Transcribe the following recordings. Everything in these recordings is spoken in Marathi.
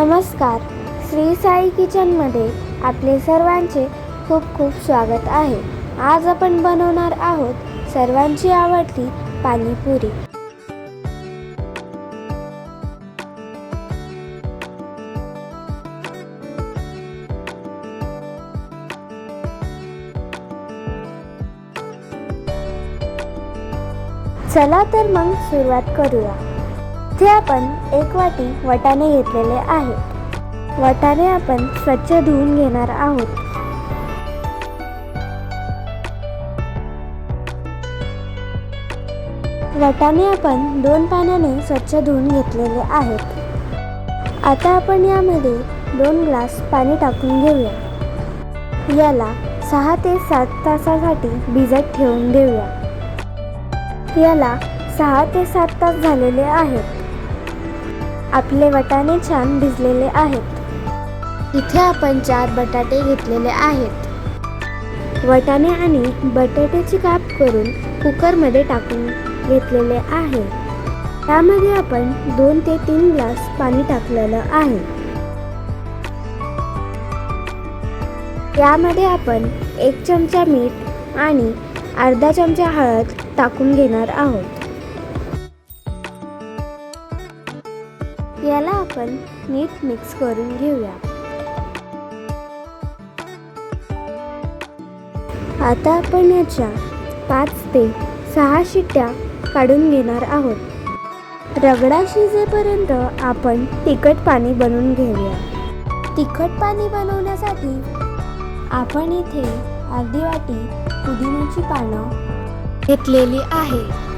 नमस्कार. श्री साई किचनमध्ये आपले सर्वांचे खूप खूप स्वागत आहे. आज आपण बनवणार आहोत सर्वांची आवडती पाणीपुरी. चला तर मग सुरुवात करूया. इथे आपण एक वाटी वटाणे घेतलेले आहेत. वटाणे आपण स्वच्छ धुवून घेणार आहोत. वटाणे आपण दोन पाण्याने स्वच्छ धुवून घेतलेले आहेत. आता आपण यामध्ये दोन ग्लास पाणी टाकून घेऊया. याला सहा ते सात तासासाठी भिजत ठेवून देऊया. याला सहा ते सात तास झालेले आहेत. आपले वटाणे छान भिजलेले आहेत. इथे आपण चार बटाटे घेतलेले आहेत. वटाणे आणि बटाट्याची काप करून कुकरमध्ये टाकून घेतलेले आहे. त्यामध्ये आपण दोन ते तीन ग्लास पाणी टाकलेलं आहे. यामध्ये आपण एक चमचा मीठ आणि अर्धा चमचा हळद टाकून घेणार आहोत. याला आपण नीट मिक्स करून घेऊया. आता आपण याच्या पाच ते सहा शिट्ट्या काढून घेणार आहोत. रगडा शिजेपर्यंत आपण तिखट पाणी बनवून घेऊया. तिखट पाणी बनवण्यासाठी आपण इथे अर्धी वाटी पुदिन्याची पानं घेतलेली आहे.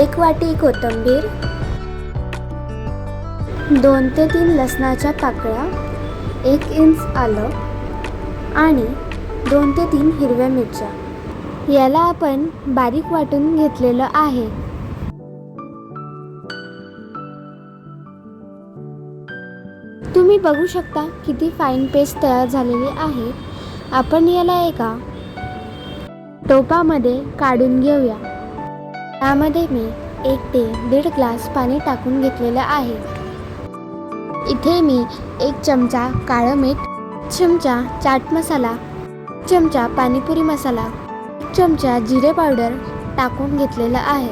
एक वाटी कोथिंबीर दोन ते तीन लसणाच्या पाकळ्या एक इंच आलं आणि दोन ते तीन हिरव्या मिरच्या. याला आपण बारीक वाटून घेतलेलं आहे. तुम्ही बघू शकता किती फाईन पेस्ट तयार झालेली आहे. आपण याला एका टोपामध्ये काढून घेऊया. त्यामध्ये मी एक ते दीड ग्लास पाणी टाकून घेतलेलं आहे. इथे मी एक चमचा काळं मीठ चमचा चाट मसाला चमचा पाणीपुरी मसाला चमचा जिरे पावडर टाकून घेतलेलं आहे.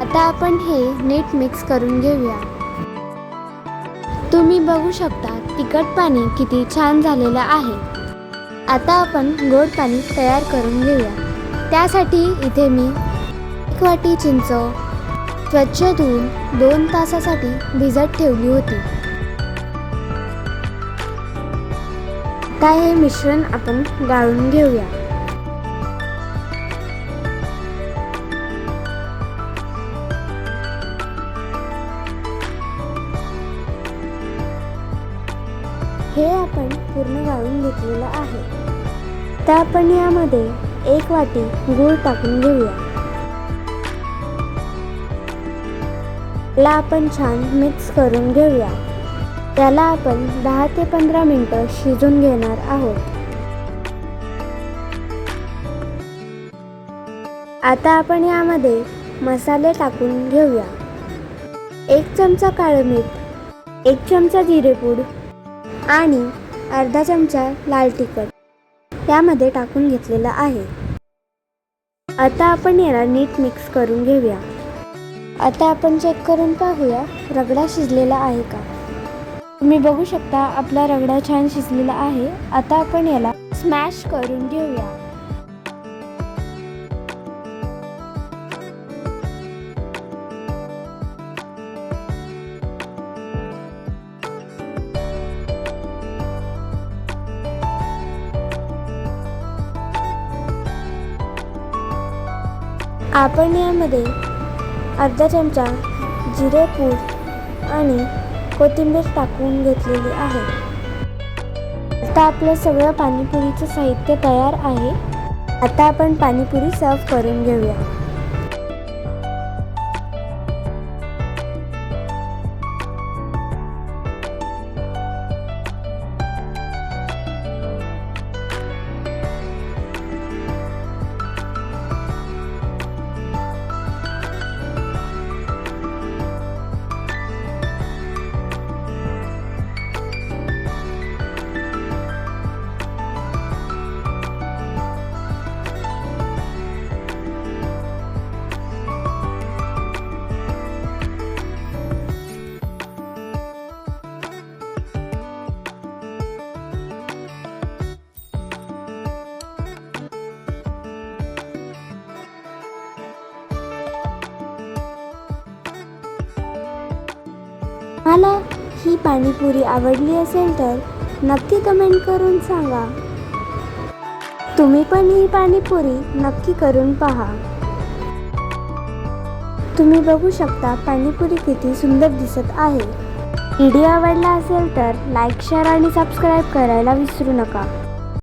आता आपण हे नीट मिक्स करून घेऊया. तुम्ही बघू शकता तिखट पाणी किती छान झालेलं आहे. आता आपण गोड पाणी तयार करून घेऊया. त्यासाठी इथे मी एक वाटी चिंच स्वच्छ धुवून दोन तासासाठी भिजत ठेवली होती. आता हे मिश्रण आपण गाळून घेऊया. हे आपण पूर्ण गाळून घेतलेलं आहे. आता आपण यामध्ये एक वाटी गूळ टाकून घेऊया. ला आपण छान मिक्स करून घेऊया. त्याला आपण दहा ते पंधरा मिनटं शिजून घेणार आहोत. आता आपण यामध्ये मसाले टाकून घेऊया. एक चमचा काळं मीठ एक चमचा जिरेपूड आणि अर्धा चमचा लाल तिखट यामध्ये टाकून घेतलेला आहे. आता आपण याला नीट मिक्स करून घेऊया. आता आपण चेक करून पाहूया रगडा शिजलेला आहे का? तुम्ही बघू शकता आपला रगडा छान शिजलेला आहे. आता आपण याला स्मॅश करून घेऊया. आपण यामध्ये अर्धा चमचा जिरेपूड आणि कोथिंबीर टाकून घेतलेली आहे. आता आपलं सगळं पाणीपुरीचं साहित्य तयार आहे. आता आपण पाणीपुरी सर्व करून घेऊया. मला ही पाणीपुरी आवडली असेल तर नक्की कमेंट करून सांगा. तुम्ही पण ही पाणीपुरी नक्की करून पहा. तुम्ही बघू शकता पाणीपुरी किती सुंदर दिसत आहे. व्हिडिओ आवडला असेल तर लाईक शेअर आणि सबस्क्राईब करायला विसरू नका.